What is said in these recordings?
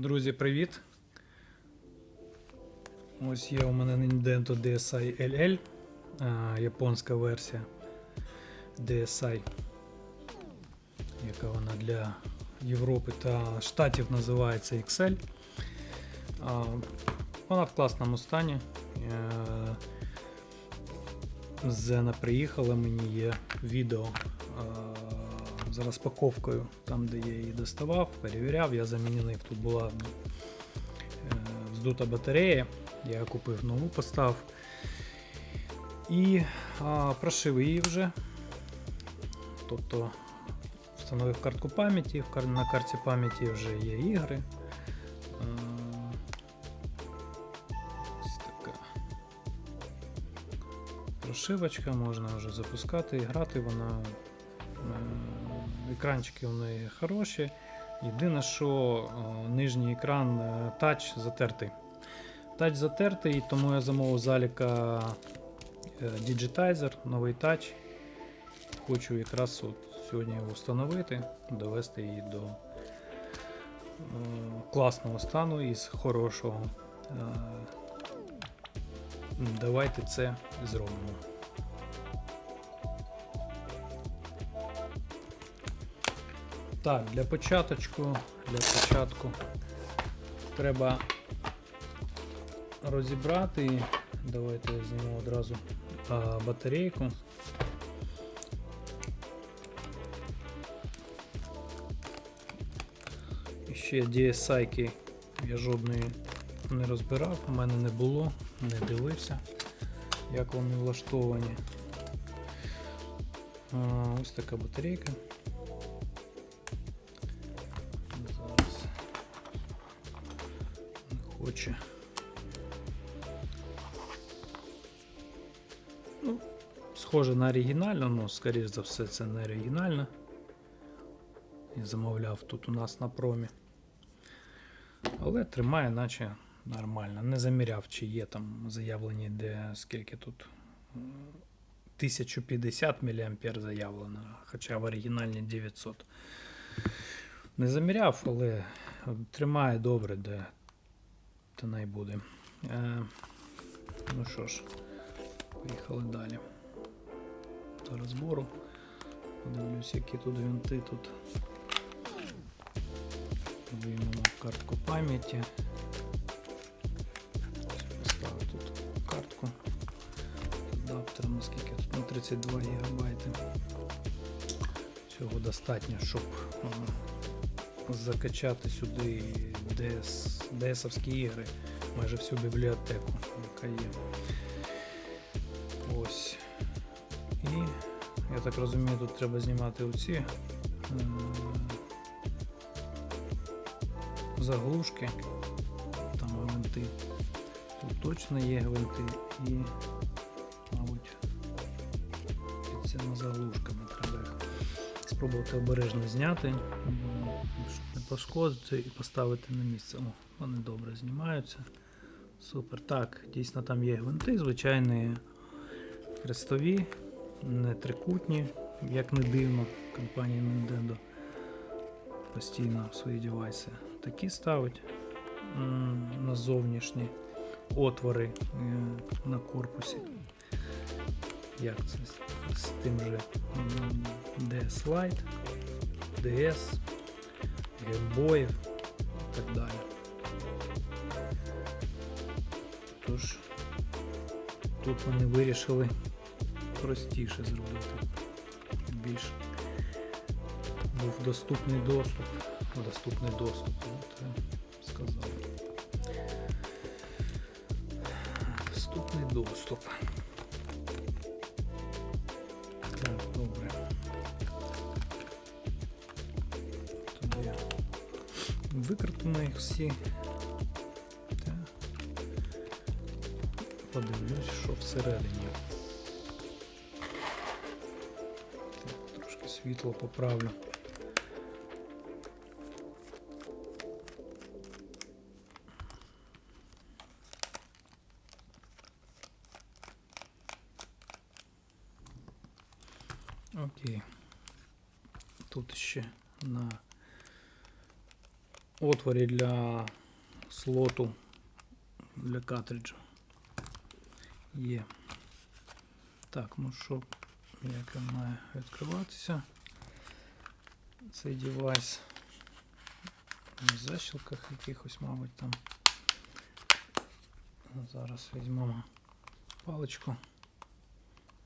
Друзі, привіт! Ось є у мене Nintendo DSi LL, а, японська версія DSi, яка вона для Європи та Штатів називається XL. А, Вона в класному стані. Е, Зена приїхала, мені є відео розпаковкою, там де я її доставав, перевіряв, я замінив. Тут була е, здута батарея, я купив нову, постав і а, прошив її вже. Тобто встановив картку пам'яті, на карті пам'яті вже є ігри. Е, прошивочка, можна вже запускати і грати. Вона екранчики у неї хороші. Єдине, що е, нижній екран е, тач затертий. Тач затертий, тому я замовив заліка е, Digitizer, новий тач. Хочу якраз от сьогодні його встановити, довести її до класного стану із хорошого. Давайте це зробимо. Так, для початочку, для початку треба розібрати. Давайте я зніму одразу а, батарейку. І Ще DSI я жодної не розбирав, у мене не було, не дивився, як вони влаштовані. А, ось така батарейка. Схоже на оригінальну, але скоріш за все це не оригінальна. Я замовляв тут у нас на промі. Але тримає, наче нормально. Не заміряв, чи є там заявлені, де скільки тут. 1050 мА заявлено, хоча в оригінальні 900. Не заміряв, але тримає добре, де то не буде. Е, ну що ж, поїхали далі. До розбору. Подивлюсь, які тут винти тут. Виймемо картку пам'яті. Поставлю тут картку з адаптером, наскільки тут на 32 ГБ. Цього достатньо, щоб закачати сюди DS, DS-овські ігри, майже всю бібліотеку, яка є. Я так розумію, тут треба знімати оці. е, заглушки, там гвинти. Тут точно є гвинти і, мабуть, під цими заглушками треба спробувати обережно зняти, щоб не пошкодити і поставити на місце. О, вони добре знімаються. Супер. Так, дійсно там є гвинти, звичайні хрестові, не трикутні, як не дивно, компанія Nintendo постійно свої девайси такі ставить на зовнішні отвори е, на корпусі. Як це з, тим же DS Lite, DS, геймбоїв і так далі. Тож тут вони вирішили простіше зробити. Більш був доступний доступ. Доступний доступ, от я сказав. Доступний доступ. Так, добре. Тоді викрутимо їх всі. Подивлюсь, що всередині. Світло поправлю. Окей. Тут ще на отворі для слоту для картриджа. Є. Так, ну що, як він має відкриватися? Цей девайс на защілках якихось, мабуть, там. Зараз візьмемо паличку,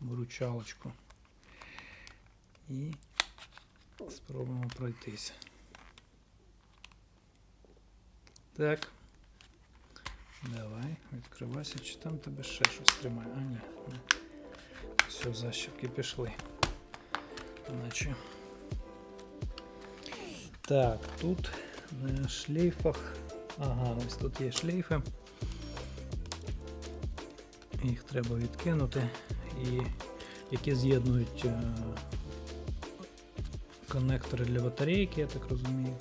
вручалочку і спробуємо пройтися. Так. Давай, відкривайся, чи там тебе ще щось тримає. А ні. Все, защіпки пішли. Наче. Так, тут на шлейфах. Ага, ось тут є шлейфи. Їх треба відкинути і які з'єднують е, коннектори для батарейки, я так розумію.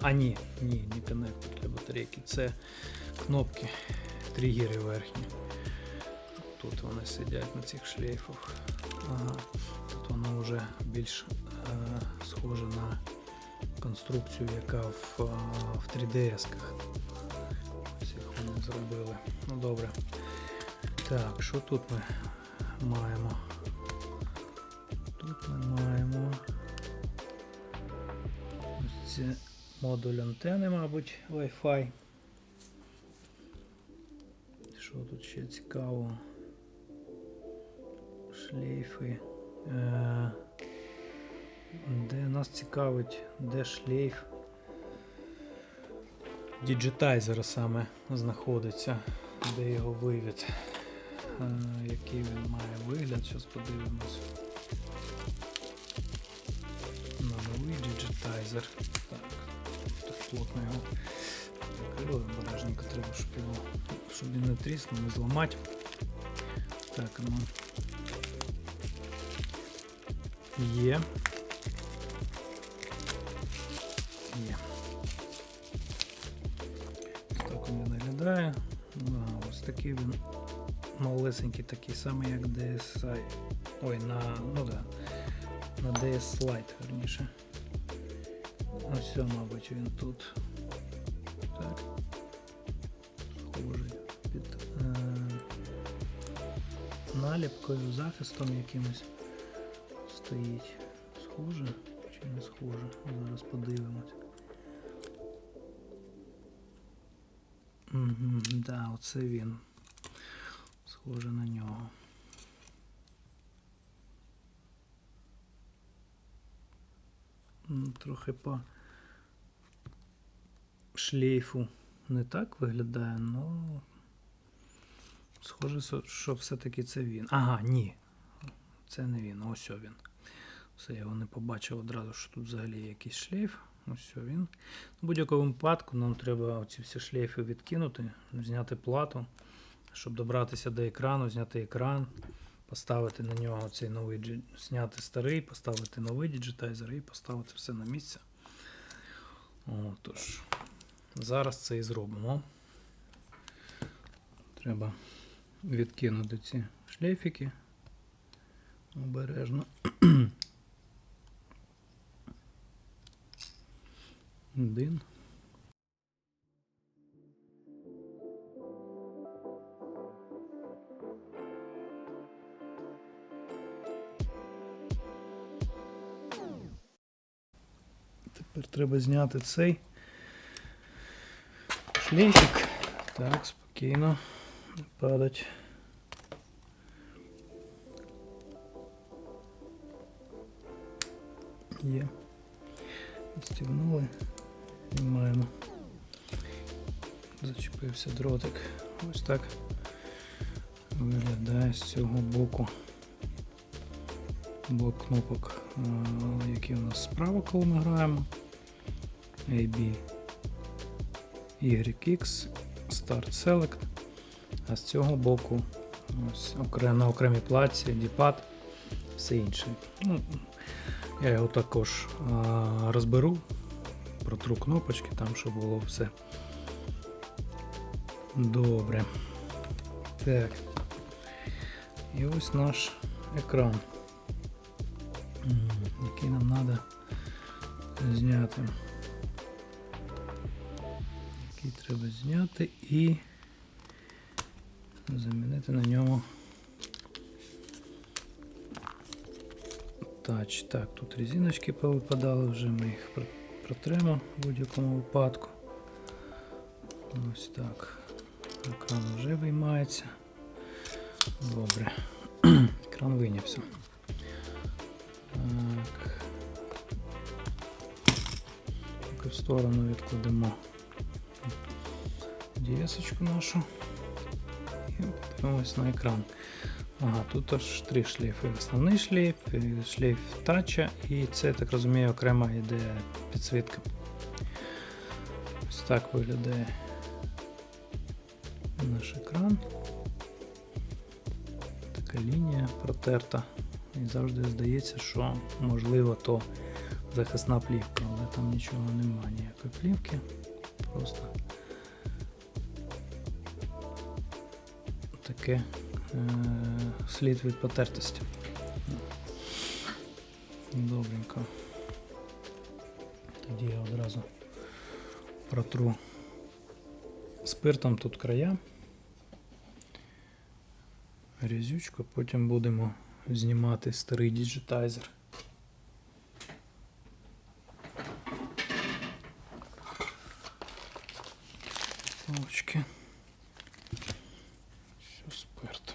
А ні, ні, не коннектор для батарейки. Це кнопки, тригери верхні. Тут вони сидять на цих шлейфах. Ага. Тут воно вже більш е, схоже на конструкцію, яка в, е, в 3DS-ках. Ось їх вони зробили. Ну добре. Так, що тут ми маємо? Тут ми маємо ось це модуль антени, мабуть, Wi-Fi. Що тут ще цікаво? Шлейфи. Е, де нас цікавить, де шлейф діджитайзера саме знаходиться, де його вивід, е, який він має вигляд, зараз подивимось. На новий діджитайзер. Так, так плотно його закрили, обережненько треба, щоб його, щоб він не тріснув, не зламати. Так, ну. Є. Є. Ось так він виглядає. Ну, а ось такий він малесенький, такий самий, як DSi. Ой, на, ну да, на DS Lite, верніше. Ось, мабуть, він тут. Так. Схожий під е, наліпкою, захистом якимось стоїть. Схоже чи не схоже? Зараз подивимось. Да, оце він. Схоже на нього. Трохи по шлейфу не так виглядає, але схоже, що все-таки це він. Ага, ні. Це не він, ось він. Все, я його не побачив одразу, що тут взагалі якийсь шлейф. Ось він. В будь-якому випадку нам треба оці всі шлейфи відкинути, зняти плату, щоб добратися до екрану, зняти екран, поставити на нього цей новий зняти старий, поставити новий діджитайзер і поставити все на місце. О, тож, зараз це і зробимо. Треба відкинути ці шлейфики. Обережно. Один. Тепер треба зняти цей шлейфик. Так, спокійно. Не падать. Є. Відстігнули. Знімаємо. Зачепився дротик. Ось так виглядає з цього боку. Блок кнопок, е, які у нас справа, коли ми граємо. AB, YX, Start Select. А з цього боку ось, на окремій плаці, D-pad, все інше. Ну, я його також розберу, протру кнопочки там, щоб було все добре. Так. І ось наш екран, який нам треба зняти. який треба зняти і замінити на ньому тач. Так, тут резиночки повипадали, вже ми їх протремо в будь-якому випадку. Ось так. Екран вже виймається. Добре. Екран вийнявся. Так. Поки в сторону відкладемо дієсочку нашу і подивимось на екран. Ага, тут аж три шлейфи. Основний шлейф, і шлейф тача, і це, я так розумію, окрема йде підсвітка. Ось так виглядає наш екран. Така лінія протерта. І завжди здається, що можливо то захисна плівка, але там нічого немає, ніякої плівки. Просто таке е- слід від потертості. Добренько. Тоді я одразу протру спиртом тут края. Різючку, потім будемо знімати старий діджитайзер. Палочки. Все спирт.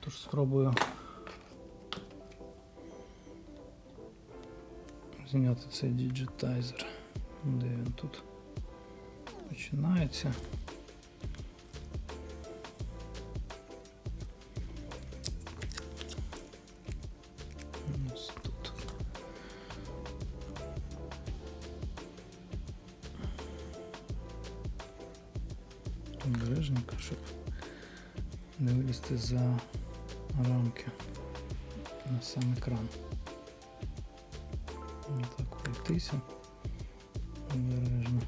Тож спробую зняти цей діджитайзер. Де він тут починається? Ось тут. Обережненько, щоб не вилізти за рамки на сам екран. Так пройтися обережно.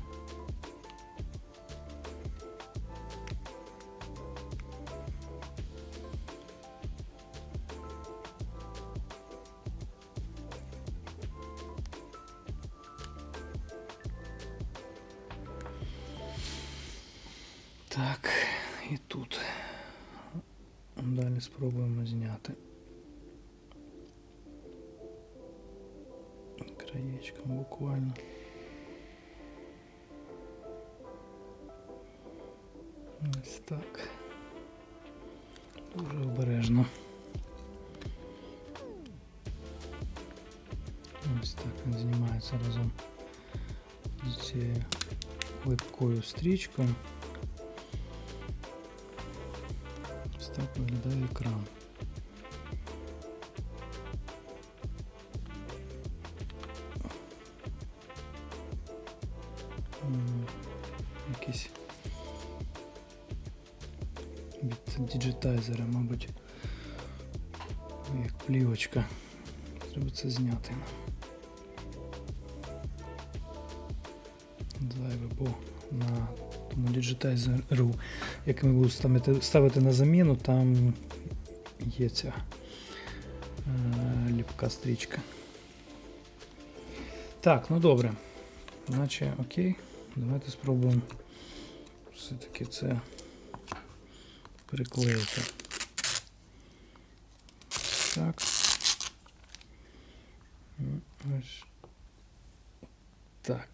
Спробуємо зняти. Краєчком буквально. Ось так. Дуже обережно. Ось так він знімається разом з цією липкою стрічкою. Виглядає екран. М, Якийсь від діджитайзера, мабуть, як плівочка. Треба це зняти. Зайве, бо на тому діджитайзеру, як ми будемо ставити, ставити на заміну, там є ця е, ліпка стрічка. Так, ну добре. Наче окей. Давайте спробуємо все-таки це приклеїти. Так. М, Ось. Так.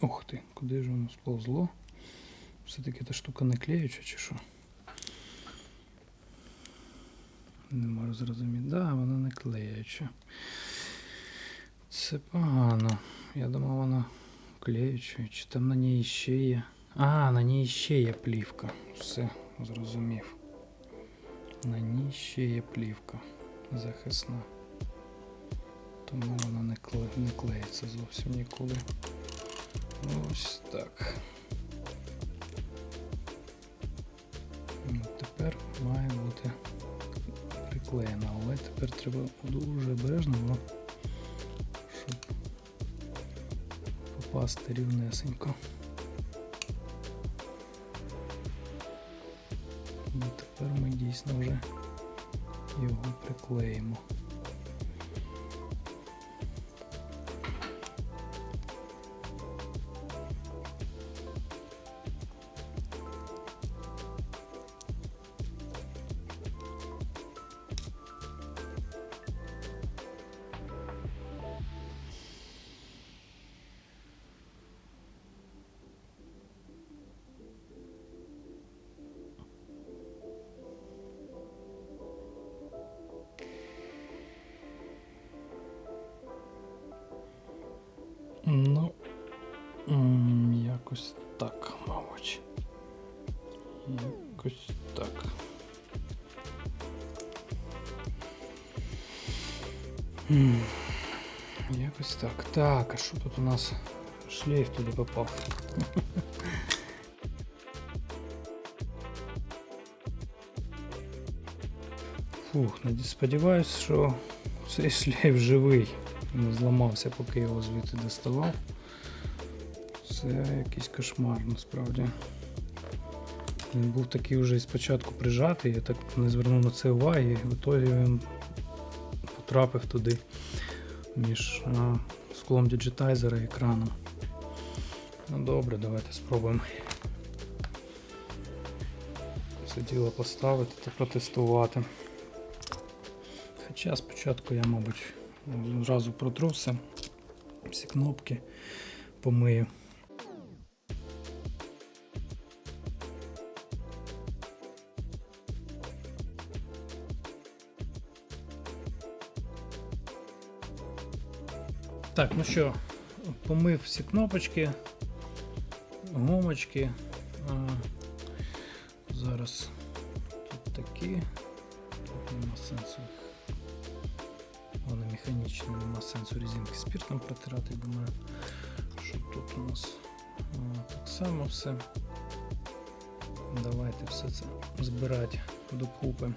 Ух ти, куди ж воно сповзло? Все-таки та штука не клеюча чи що? Не можу зрозуміти. Да, вона не клеюча. Це погано. Я думав, вона клеюча. Чи там на ній ще є. А, на ній ще є плівка. Все, зрозумів. На ній ще є плівка захисна. Тому вона не, кле... не клеїться зовсім нікуди. Ось так. Ну, Тепер має бути приклеєна, але тепер треба дуже обережно, щоб попасти рівнесенько. І тепер ми дійсно вже його приклеїмо. Ну, якось так, мабуть. Якось так. Якось так. Так, а що тут у нас? Шлейф туди попав. Фух, наді- сподіваюсь, що цей шлейф живий. Зламався, поки його звідти доставав. Це якийсь кошмар насправді. Він був такий вже спочатку прижатий, я так не звернув на це уваги, і в ітогі він потрапив туди між а, склом діджитайзера і екраном. Ну добре, давайте спробуємо це діло поставити та протестувати. Хоча спочатку я, мабуть, зразу протру все, всі кнопки помию. Так, ну що, помив всі кнопочки, гомочки. А, зараз тут такі. Тут нема сенсу. Вони механічні, нема сенсу резинки спиртом протирати, думаю, що тут у нас так само все. Давайте все це збирати докупи.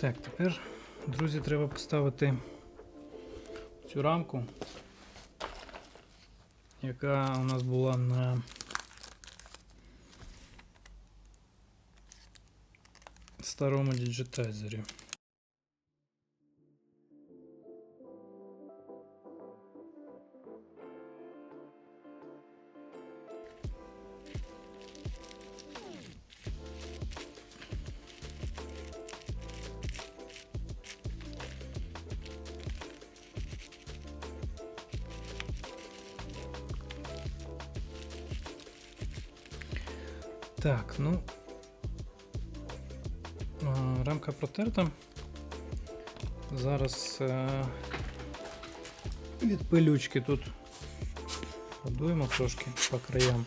Так, тепер, друзі, треба поставити цю рамку, яка у нас була на старому діджитайзері. Так, ну рамка протерта. Зараз е, від пилючки тут подуємо трошки по краям.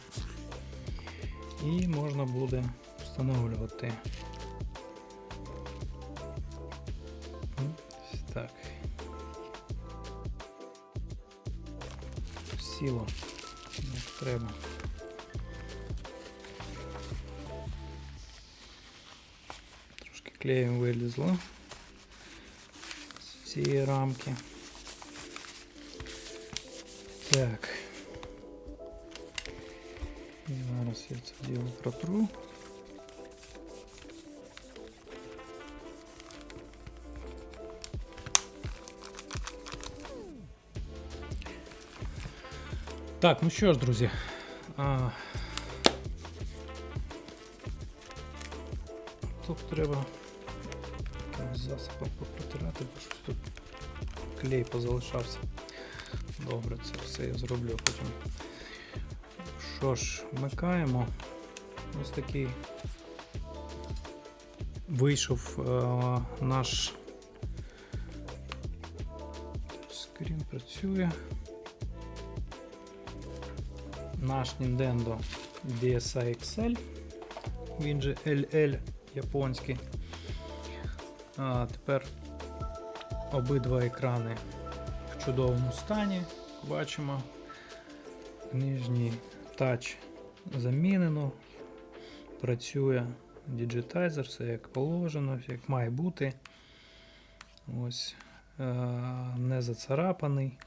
І можна буде встановлювати. Так. Сіло, клеєм вилізло. цієї рамки. Так. Зараз я це діло протру. Так, ну що ж, друзі. А... Тут треба якимось засобом протирати, бо щось тут клей позалишався. Добре, це все я зроблю потім. Що ж, вмикаємо. Ось такий вийшов е, наш скрін працює. Наш Nintendo DSi XL, він же LL японський. А, тепер обидва екрани в чудовому стані. Бачимо. Нижній тач замінено. Працює діджитайзер, все як положено, як має бути. Ось е, не зацарапаний.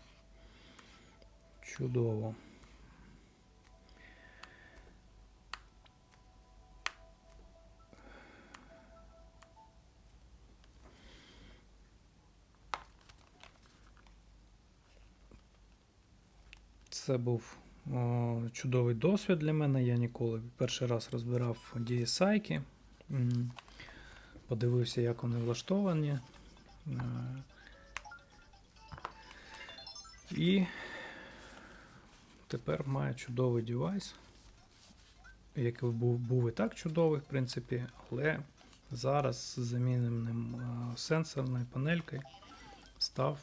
Чудово. Це був о, чудовий досвід для мене. Я ніколи перший раз розбирав DSI. М, Подивився, як вони влаштовані. Е, І тепер маю чудовий девайс, який був, був і так чудовий, в принципі, але зараз з заміненим е, сенсорною панелькою став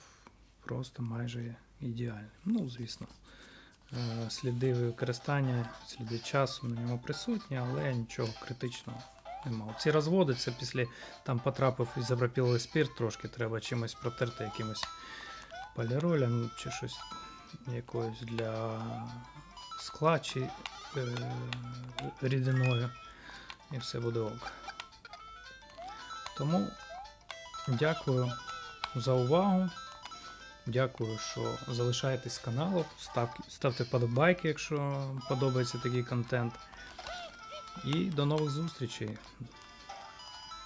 просто майже ідеальним. Ну, звісно. Е, Сліди використання, сліди часу на ньому присутні, але нічого критичного немає. Ці розводи це після там потрапив і запропілий спирт, трошки треба чимось протерти якимось поліролем чи щось якоюсь для скла чи е, рідиною. І все буде ок. Тому дякую за увагу. Дякую, що залишаєтесь каналом. Став, ставте вподобайки, якщо подобається такий контент. І до нових зустрічей.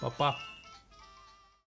Па-па!